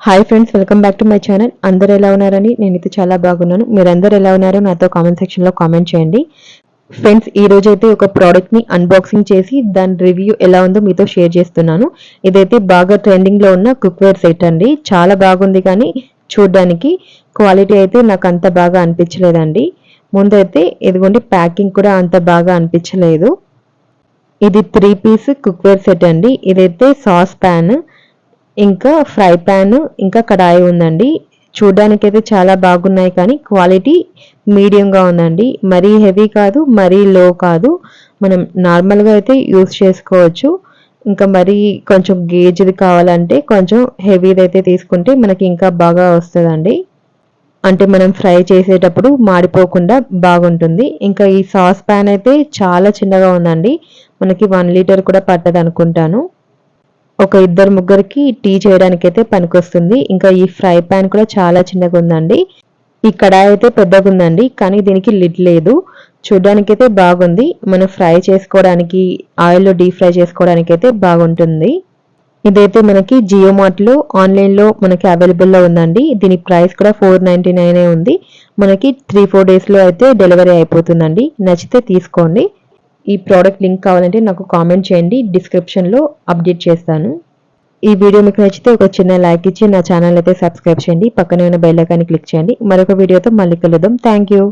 Hi friends welcome back to my channel అందరు ఎలా ఉన్నారని? నేనైతే చాలా బాగున్నాను. మీరందరూ ఎలా ఉన్నారో నాతో కామెంట్ సెక్షన్లో కామెంట్ చేయండి. ఫ్రెండ్స్ ఈ రోజు అయితే ఒక ప్రోడక్ట్ని అన్బాక్సింగ్ చేసి దాని రివ్యూ ఎలా ఉందో మీతో షేర్ చేస్తున్నాను. ఇదైతే బాగా ట్రెండింగ్లో ఉన్న కుక్వేర్ సెట్ అండి. చాలా బాగుంది కానీ చూడడానికి క్వాలిటీ అయితే నాకు అంత బాగా అనిపించలేదండి. ముందైతే ఇదిగోండి ప్యాకింగ్ కూడా అంత బాగా అనిపించలేదు. ఇది త్రీ పీస్ కుక్వేర్ సెట్ అండి. ఇదైతే సాస్ ప్యాన్ ఇంకా ఫ్రై ప్యాన్ ఇంకా కడాయి ఉందండి. చూడడానికి అయితే చాలా బాగున్నాయి కానీ క్వాలిటీ మీడియంగా ఉందండి. మరీ హెవీ కాదు మరీ లో కాదు. మనం నార్మల్గా అయితే యూస్ చేసుకోవచ్చు. ఇంకా మరీ కొంచెం గేజ్ది కావాలంటే కొంచెం హెవీది అయితే తీసుకుంటే మనకి ఇంకా బాగా వస్తుందండి. అంటే మనం ఫ్రై చేసేటప్పుడు మాడిపోకుండా బాగుంటుంది. ఇంకా ఈ సాస్ ప్యాన్ అయితే చాలా చిన్నగా ఉందండి. మనకి వన్ లీటర్ కూడా పట్టదు అనుకుంటాను ఒక ఇద్దరు ముగ్గురికి టీ చేయడానికి అయితే పనికొస్తుంది. ఇంకా ఈ ఫ్రై ప్యాన్ కూడా చాలా చిన్నగా ఉందండి. ఈ కడాయి అయితే పెద్దగా ఉందండి కానీ దీనికి లిడ్ లేదు. చూడడానికి అయితే బాగుంది. మనం ఫ్రై చేసుకోవడానికి ఆయిల్లో డీప్ ఫ్రై చేసుకోవడానికి అయితే బాగుంటుంది. ఇదైతే మనకి జియో మార్ట్లో ఆన్లైన్లో మనకి అవైలబుల్లో ఉందండి. దీని ప్రైస్ కూడా ఫోర్ నైంటీ నైనే ఉంది. మనకి త్రీ ఫోర్ డేస్లో అయితే డెలివరీ అయిపోతుందండి. నచ్చితే తీసుకోండి. ఈ ప్రోడక్ట్ లింక్ కావాలంటే నాకు కామెంట్ చేయండి డిస్క్రిప్షన్లో అప్డేట్ చేస్తాను. ఈ వీడియో మీకు నచ్చితే ఒక చిన్న లైక్ ఇచ్చి నా ఛానల్ అయితే సబ్స్క్రైబ్ చేయండి పక్కనే ఉన్న బెల్ ఐకాన్ని క్లిక్ చేయండి. మరొక వీడియోతో మళ్ళీ కలుద్దాం. Thank you